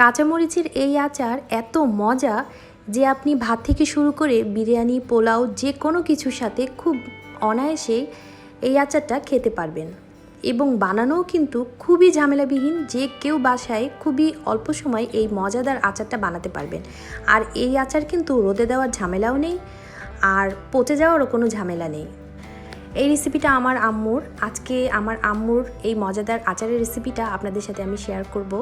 কাঁচামরিচের এই আচার এত মজা যে আপনি ভাত থেকে শুরু করে বিরিয়ানি, পোলাও, যে কোনো কিছুর সাথে খুব অনায়াসে এই আচারটা খেতে পারবেন। এবং বানানোও কিন্তু খুবই ঝামেলাবিহীন যে কেউ বাসায় খুবই অল্প সময় এই মজাদার আচারটা বানাতে পারবেন। আর এই আচার কিন্তু রোদে দেওয়ার ঝামেলাও নেই, আর পচে যাওয়ারও কোনো ঝামেলা নেই। এই রেসিপিটা আমার আম্মুর। আজকে আমার আম্মুর এই মজাদার আচারের রেসিপিটা আপনাদের সাথে আমি শেয়ার করব।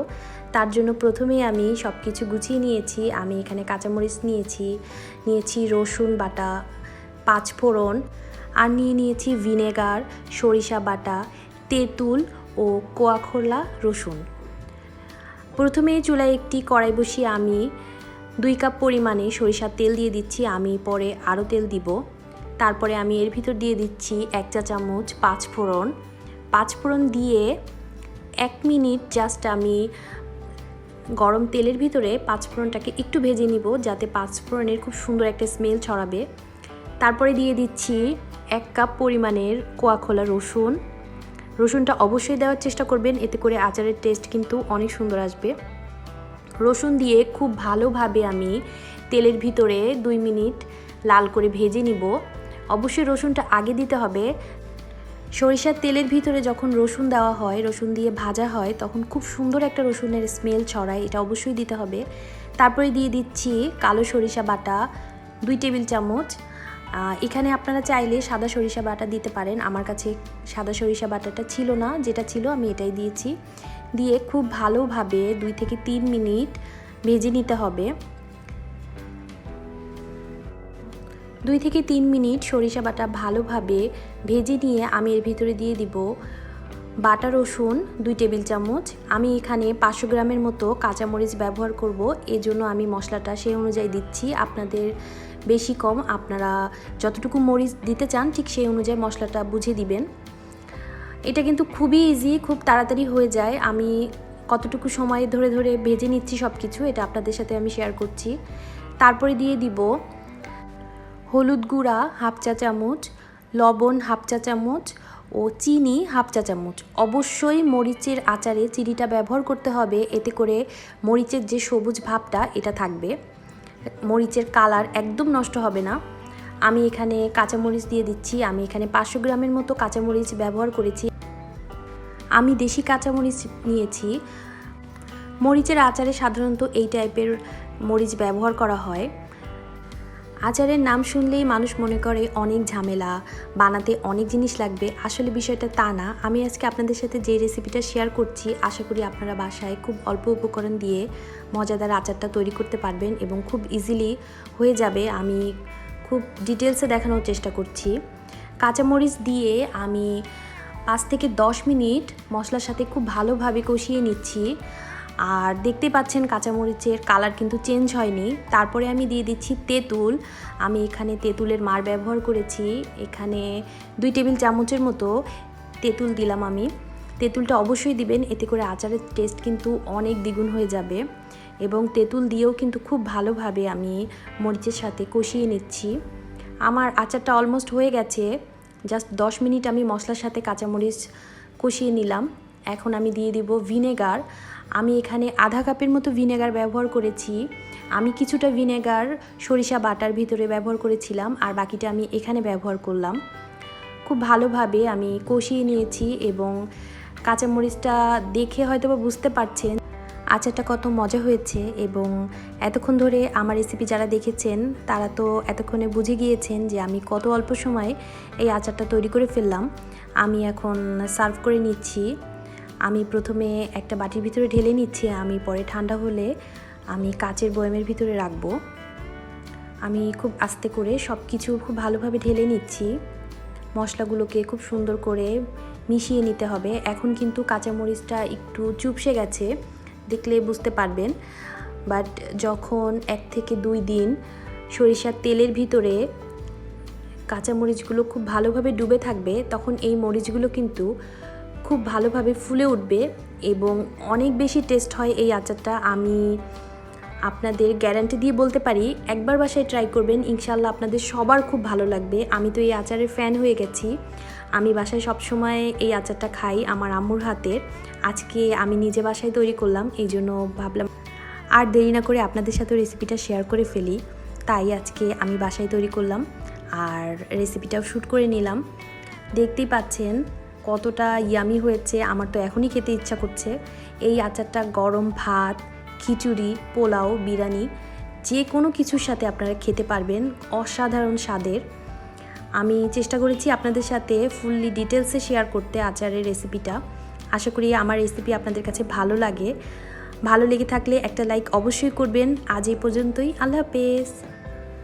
তার জন্য প্রথমেই আমি সব কিছু গুছিয়ে নিয়েছি। আমি এখানে কাঁচামরিচ নিয়েছি নিয়েছি রসুন বাটা, পাঁচফোড়ন, আর নিয়ে নিয়েছি ভিনেগার সরিষা বাটা, তেঁতুল ও কোয়াখোলা রসুন। প্রথমে চুলায় একটি কড়াই বসিয়ে আমি দুই কাপ পরিমাণে সরিষার তেল দিয়ে দিচ্ছি। আমি পরে আরও তেল দিব। তারপরে আমি এর ভিতর দিয়ে দিচ্ছি এক চা চামচ পাঁচ ফোড়ন। পাঁচ ফোড়ন দিয়ে এক মিনিট জাস্ট আমি গরম তেলের ভিতরে পাঁচ ফোড়নটাকে একটু ভেজে নিব যাতে পাঁচ ফোড়নের খুব সুন্দর একটা স্মেল ছড়াবে। তারপরে দিয়ে দিচ্ছি এক কাপ পরিমাণের কোয়াখোলা রসুন। রসুনটা অবশ্যই দেওয়ার চেষ্টা করবেন, এতে করে আচারের টেস্ট কিন্তু অনেক সুন্দর আসবে। রসুন দিয়ে খুব ভালোভাবে আমি তেলের ভিতরে দুই মিনিট লাল করে ভেজে নিব। অবশ্যই রসুনটা আগে দিতে হবে। সরিষার তেলের ভিতরে যখন রসুন দেওয়া হয়, রসুন দিয়ে ভাজা হয়, তখন খুব সুন্দর একটা রসুনের স্মেল ছড়ায়, এটা অবশ্যই দিতে হবে। তারপরে দিয়ে দিচ্ছি কালো সরিষা বাটা, দুই টেবিল চামচ। এখানে আপনারা চাইলে সাদা সরিষা বাটা দিতে পারেন। আমার কাছে সাদা সরিষা বাটাটা ছিল না, যেটা ছিল আমি এটাই দিয়েছি। দিয়ে খুব ভালোভাবে দুই থেকে তিন মিনিট ভেজে নিতে হবে। দুই থেকে তিন মিনিট সরিষা বাটা ভালোভাবে ভেজে নিয়ে আমি এর ভিতরে দিয়ে দিব বাটা রসুন দুই টেবিল চামচ। আমি এখানে পাঁচশো গ্রামের মতো কাঁচামরিচ ব্যবহার করব। এই জন্য আমি মশলাটা সেই অনুযায়ী দিচ্ছি। আপনাদের বেশি কম আপনারা যতটুকু মরিচ দিতে চান ঠিক সেই অনুযায়ী মশলাটা বুঝে দিবেন। এটা কিন্তু খুবই ইজি খুব তাড়াতাড়ি হয়ে যায়। আমি কতটুকু সময় ধরে ধরে ভেজে নিচ্ছি সব কিছু এটা আপনাদের সাথে আমি শেয়ার করছি। তারপরে দিয়ে দিব হলুদ গুঁড়া হাফ চা চামচ, লবণ হাফ চা চামচ ও চিনি হাফ চা চামচ। অবশ্যই মরিচের আচারে চিনিটা ব্যবহার করতে হবে, এতে করে মরিচের যে সবুজ ভাবটা এটা থাকবে। মরিচের কালার একদম নষ্ট হবে না। আমি এখানে কাঁচামরিচ দিয়ে দিচ্ছি, আমি এখানে পাঁচশো গ্রামের মতো কাঁচামরিচ ব্যবহার করেছি। আমি দেশি কাঁচামরিচ নিয়েছি। মরিচের আচারে সাধারণত এই টাইপের মরিচ ব্যবহার করা হয়। আচারের নাম শুনলেই মানুষ মনে করে অনেক ঝামেলা, বানাতে অনেক জিনিস লাগবে। আসলে বিষয়টা তা না। আমি আজকে আপনাদের সাথে যে রেসিপিটা শেয়ার করছি, আশা করি আপনারা বাসায় খুব অল্প উপকরণ দিয়ে মজাদার আচারটা তৈরি করতে পারবেন এবং খুব ইজিলি হয়ে যাবে। আমি খুব ডিটেলসে দেখানোর চেষ্টা করছি। কাঁচামরিচ দিয়ে আমি পাঁচ থেকে দশ মিনিট মশলার সাথে খুব ভালোভাবে কষিয়ে নিচ্ছি। আর দেখতে পাচ্ছেন কাঁচামরিচের কালার কিন্তু চেঞ্জ হয়নি। তারপরে আমি দিয়ে দিচ্ছি তেঁতুল। আমি এখানে তেঁতুলের মার ব্যবহার করেছি। এখানে দুই টেবিল চামচের মতো তেঁতুল দিলাম আমি। তেঁতুলটা অবশ্যই দিবেন, এতে করে আচারের টেস্ট কিন্তু অনেক দ্বিগুণ হয়ে যাবে। এবং তেঁতুল দিয়েও কিন্তু খুব ভালোভাবে আমি মরিচের সাথে কষিয়ে নিচ্ছি। আমার আচারটা অলমোস্ট হয়ে গেছে। জাস্ট দশ মিনিট আমি মশলার সাথে কাঁচামরিচ কষিয়ে নিলাম। এখন আমি দিয়ে দিব ভিনেগার। আমি এখানে আধা কাপের মতো ভিনেগার ব্যবহার করেছি। আমি কিছুটা ভিনেগার, সরিষা বাটার ভিতরে ব্যবহার করেছিলাম আর বাকিটা আমি এখানে ব্যবহার করলাম। খুব ভালোভাবে আমি কষিয়ে নিয়েছি এবং কাঁচামরিচটা দেখে হয়তো বা বুঝতে পারছেন আচারটা কত মজা হয়েছে এবং এতক্ষণ ধরে আমার রেসিপি যারা দেখেছেন, তারা তো এতক্ষণে বুঝে গিয়েছেন যে আমি কত অল্প সময়ে এই আচারটা তৈরি করে ফেললাম। আমি এখন সার্ভ করে নিচ্ছি। আমি প্রথমে একটা বাটির ভিতরে ঢেলে নিচ্ছি, আমি পরে ঠান্ডা হলে আমি কাচের বয়ামের ভিতরে রাখব। আমি খুব আস্তে করে সব কিছু খুব ভালোভাবে ঢেলে নিচ্ছি। মশলাগুলোকে খুব সুন্দর করে মিশিয়ে নিতে হবে। এখন কিন্তু কাঁচামরিচটা একটু চুপসে গেছে, দেখলে বুঝতে পারবেন। বাট যখন এক থেকে দুই দিন সরিষার তেলের ভিতরে কাঁচামরিচগুলো খুব ভালোভাবে ডুবে থাকবে, তখন এই মরিচগুলো কিন্তু খুব ভালোভাবে ফুলে উঠবে এবং অনেক বেশি টেস্ট হয় এই আচারটা, আমি আপনাদের গ্যারান্টি দিয়ে বলতে পারি, একবার বাসায় ট্রাই করবেন ইনশাল্লাহ আপনাদের সবার খুব ভালো লাগবে। আমি তো এই আচারের ফ্যান হয়ে গেছি। আমি বাসায় সবসময় এই আচারটা খাই আমার আম্মুর হাতের আজকে আমি নিজে বাসায় তৈরি করলাম, এই জন্য ভাবলাম আর দেরি না করে আপনাদের সাথে রেসিপিটা শেয়ার করে ফেলি। তাই আজকে আমি বাসায় তৈরি করলাম আর রেসিপিটাও শ্যুট করে নিলাম। দেখতেই পাচ্ছেন কতটা ইয়ামি হয়েছে, আমার তো এখনই খেতে ইচ্ছা করছে। এই আচারটা গরম ভাত, খিচুড়ি, পোলাও, বিরিয়ানি যে কোনো কিছুর সাথে আপনারা খেতে পারবেন অসাধারণ স্বাদের। আমি চেষ্টা করেছি আপনাদের সাথে ফুললি ডিটেলসে শেয়ার করতে আচারের রেসিপিটা আশা করি আমার রেসিপি আপনাদের কাছে ভালো লাগে। ভালো লেগে থাকলে একটা লাইক অবশ্যই করবেন। আজ এই পর্যন্তই। আল্লাহ হাফেজ।